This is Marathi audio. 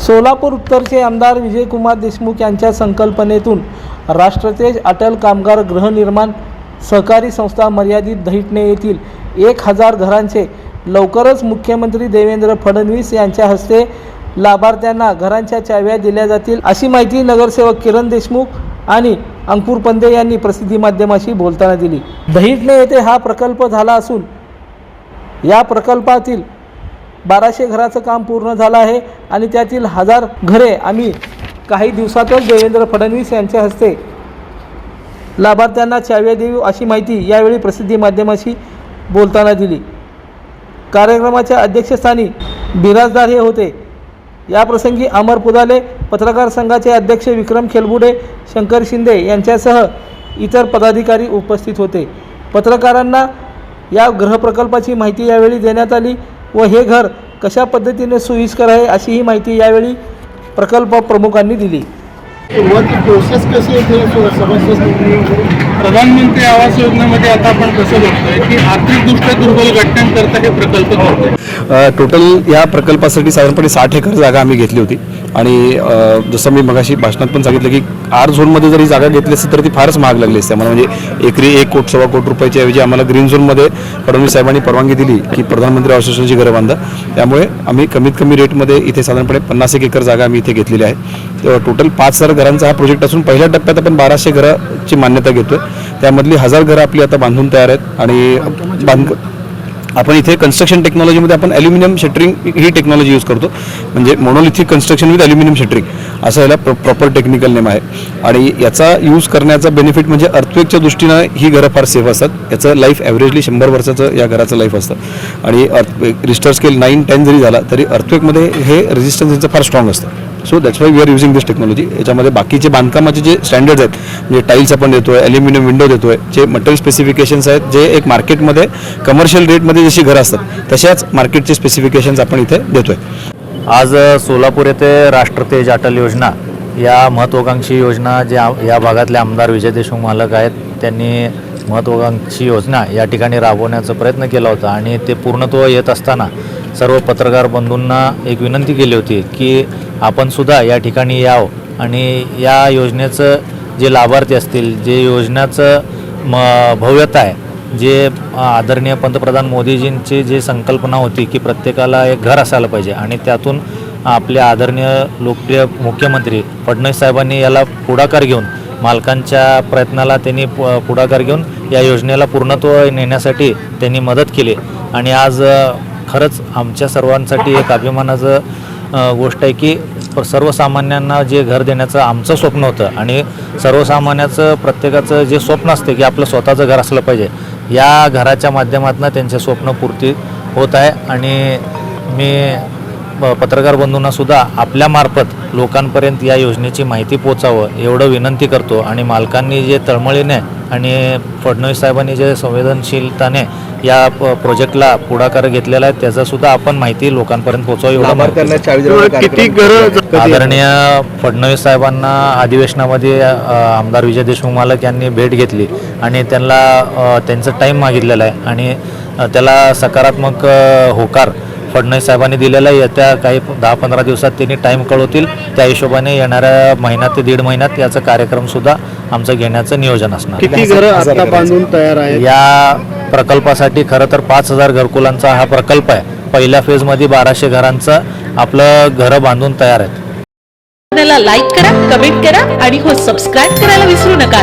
सोलापूर उत्तरचे आमदार विजयकुमार देशमुख यांच्या संकल्पनेतून राष्ट्रतेज अटल कामगार गृहनिर्माण सहकारी संस्था मर्यादित दहिटणे येथील एक हजार घरांचे लवकरच मुख्यमंत्री देवेंद्र फडणवीस यांच्या हस्ते लाभार्थ्यांना घरांच्या चाव्या दिल्या जातील अशी माहिती नगरसेवक किरण देशमुख आणि अंकुर पंदे यांनी प्रसिद्धी माध्यमाशी बोलताना दिली. दहिटणे येथे हा प्रकल्प झाला असून या प्रकल्पातील बाराशे घराचं काम पूर्ण झालं आहे आणि त्यातील हजार घरे आम्ही काही दिवसातच देवेंद्र फडणवीस यांच्या हस्ते लाभार्थ्यांना चाव्या देऊ अशी माहिती यावेळी प्रसिद्धी माध्यमाशी बोलताना दिली. कार्यक्रमाच्या अध्यक्षस्थानी बिराजदार हे होते. याप्रसंगी अमर पुदाले पत्रकार संघाचे अध्यक्ष विक्रम खेलबुडे शंकर शिंदे यांच्यासह इतर पदाधिकारी उपस्थित होते. पत्रकारांना या गृहप्रकल्पाची माहिती यावेळी देण्यात आली व हे घर कशा पद्धतीने सोयीस्कर आहे अशी ही माहिती यावेळी प्रकल्प प्रमुखांनी दिली. प्रोसेस कशी प्रधानमंत्री आवास योजनेमध्ये आता आपण कसं बघतोय की आर्थिकदृष्ट्या दुर्बल घटकांकरता हे प्रकल्प करतोय. टोटल या प्रकल्पासाठी साधारणपणे साठ एकर जागा आम्ही घेतली होती. आणि जसं मी मगाशी भाषणात पण सांगितलं की आर झोनमध्ये जरी जागा घेतली असती तर ती फारच महाग लागली असते. आम्हाला म्हणजे एकरी एक कोट सव्वा कोट रुपयाच्या ऐवजी आम्हाला ग्रीन झोनमध्ये फडणवीस साहेबांनी परवानगी दिली की प्रधानमंत्री आवास योजनेची घरं बांधा. त्यामुळे आम्ही कमीत कमी रेटमध्ये इथे साधारणपणे पन्नास एक एकर जागा आम्ही इथे घेतलेली आहे. टोटल पाच हजार घरांचा हा प्रोजेक्ट असून पहिल्या टप्प्यात आपण बाराशे घराची मान्यता घेतोय. त्यामधली हजार घरं आपली आता बांधून तयार आहेत आणि बांध आपण इथे कन्स्ट्रक्शन टेक्नॉलॉजीमध्ये आपण ॲल्युमिनियम शटरिंग ही टेक्नॉलॉजी यूज करतो. म्हणजे monolithic construction with aluminium shuttering असं याला प्र प्रॉपर टेक्निकल नेम आहे. आणि याचा यूज करण्याचा बेनिफिट म्हणजे अर्थवेकच्या दृष्टीनं ही घरं फार सेफ असतात. याचं लाईफ ॲव्हरेजली शंभर वर्षाचं या घराचं लाईफ असतं. आणि अर्थ रिस्टर स्केल नाईन टेन जरी झाला तरी अर्थवेकमध्ये हे रेजिस्टन्स यांचं फार स्ट्रॉंग असतं. So that's why we are using this technology याच्यामध्ये बाकीचे बांधकामाचे जे स्टँडर्ड्स आहेत म्हणजे टाईल्स आपण देतोय ॲल्युमिनियम विंडो देतोय जे मटेरियल स्पेसिफिकेशन्स आहेत जे एक मार्केटमध्ये कमर्शियल रेटमध्ये जशी घरं असतात तशाच मार्केटचे स्पेसिफिकेशन्स आपण इथे देतोय. आज सोलापूर येथे राष्ट्रतेज अटल योजना या महत्त्वाकांक्षी योजना जे या भागातले आमदार विजय देशमुख मालक आहेत त्यांनी महत्त्वाकांक्षी योजना या ठिकाणी राबवण्याचा प्रयत्न केला होता आणि ते पूर्णत्व येत असताना सर्व पत्रकार बंधूंना एक विनंती केली होती की आपण सुद्धा या ठिकाणी यावं. आणि या योजनेचं जे लाभार्थी असतील जे योजनेचं म भव्यता आहे जे आदरणीय पंतप्रधान मोदीजींची जी संकल्पना होती की प्रत्येकाला एक घर असायला पाहिजे आणि त्यातून आपले आदरणीय लोकप्रिय मुख्यमंत्री फडणवीस साहेबांनी याला पुढाकार घेऊन मालकांच्या प्रयत्नाला त्यांनी पुढाकार घेऊन या योजनेला पूर्णत्व नेण्यासाठी त्यांनी मदत केली. आणि आज खरंच आमच्या सर्वांसाठी एक अभिमानाचं गोष्ट आहे की सर्वसामान्यांना जे घर देण्याचं आमचं स्वप्न होतं आणि सर्वसामान्याचं प्रत्येकाचं जे स्वप्न असते की आपलं स्वतःचं घर असलं पाहिजे या घराच्या माध्यमातून त्यांचे स्वप्न पूर्ती होत आहे. आणि मी पत्रकार बंधूंना सुद्धा आपल्यामार्फत लोकांपर्यंत या योजनेची माहिती पोचावं एवढं विनंती करतो. आणि मालकांनी जे तळमळीने आणि फडणवीस साहेबांनी जे संवेदनशीलताने या प्रोजेक्टला पुढाकार घेतलेला आहे त्याचा सुद्धा आपण माहिती लोकांपर्यंत पोचावं एवढं माहिती- किती घरं आदरणीय फडणवीस साहेबांना अधिवेशनामध्ये आमदार विजय देशमुख मालक यांनी भेट घेतली आणि त्यांना त्यांचं टाईम मागितलेलं आहे. आणि त्याला सकारात्मक होकार फडणवीस साहेबांनी दिलेला आहे. येत्या काही दहा पंधरा दिवसात त्यांनी टाईम कळवतील. त्या हिशोबाने येणाऱ्या महिन्यात ते दीड महिन्यात याचा कार्यक्रमसुद्धा आमचं घेण्याचं नियोजन असणार. किती घरं आता बांधून तयार आहेत? या प्रकल्पासाठी खरं तर पाच हजार घरकुलांचा हा प्रकल्प आहे. पहिल्या फेजमध्ये बाराशे घरांचं आपलं घरं बांधून तयार आहेत. लाईक करा कमेंट करा आणि हो सबस्क्राईब करायला विसरू नका.